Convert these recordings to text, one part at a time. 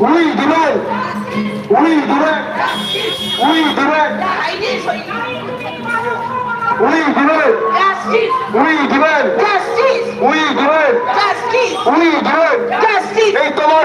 We দিবে। We দিবে। We দিবে। উই দিবে। উই দিবে। উই দিবে। উই দিবে। এই তোমার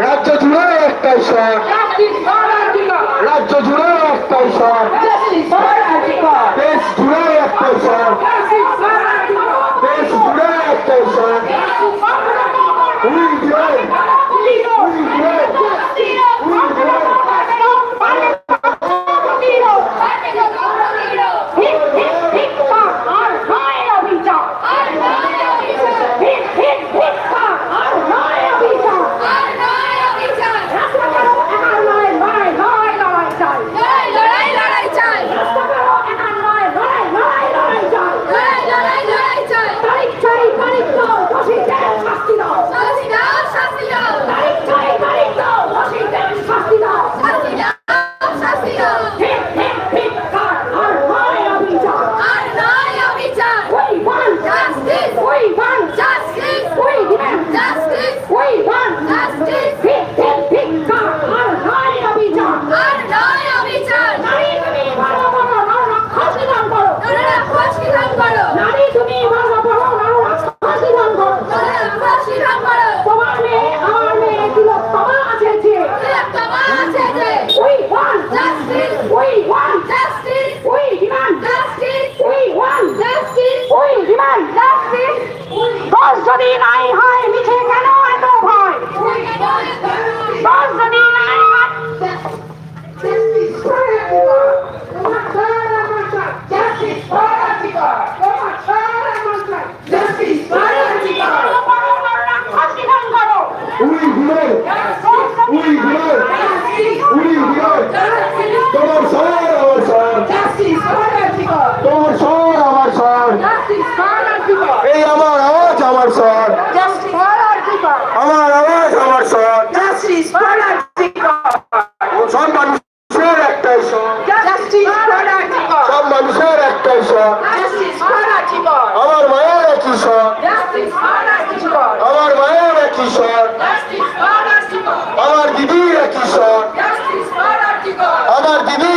রাজ্য জুড়ে একটাই স্বর রাজ্য জুড়ে একটাই স্বর দেশ জুড়ে একটাই স্বর ดีไหนให้ justice Paradigma. Somebody say that person. Justice Paradigma. Somebody say that person. Justice Paradigma. Our Maya Kisha. Justice Paradigma. Our Maya Kisha. Justice Paradigma. Our Didi Kisha. Justice Paradigma. Our Didi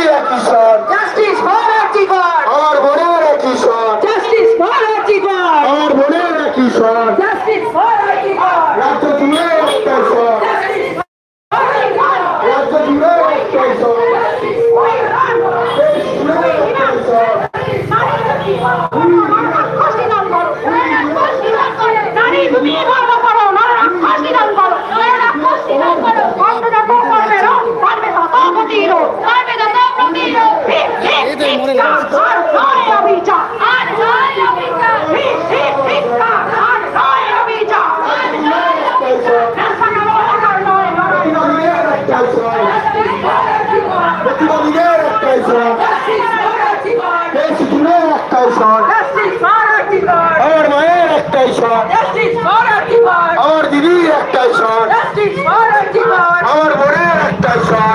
Thank you. স্বর আমার মায়ের একটাই স্বর আমার দিদির একটাই স্বর আমার বোনের একটাই স্বর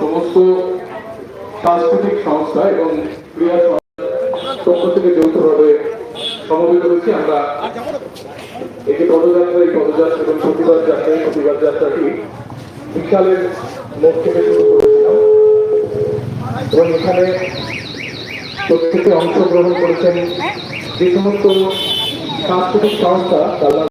সমস্ত সাংস্কৃতিক সংস্থা এবং ক্রীড়া পক্ষ থেকে যৌথভাবে সমবেত হয়েছি। আমরা এটি পদযাত্রা, এই পদযাত্রা এবং প্রতিবাদ যাত্রা এই প্রতিবাদ যাত্রাটি বিকালের মোট থেকে শুরু করেছিলাম। এবং এখানে প্রত্যেকে অংশগ্রহণ করেছেন যে সমস্ত সাংস্কৃতিক সংস্থা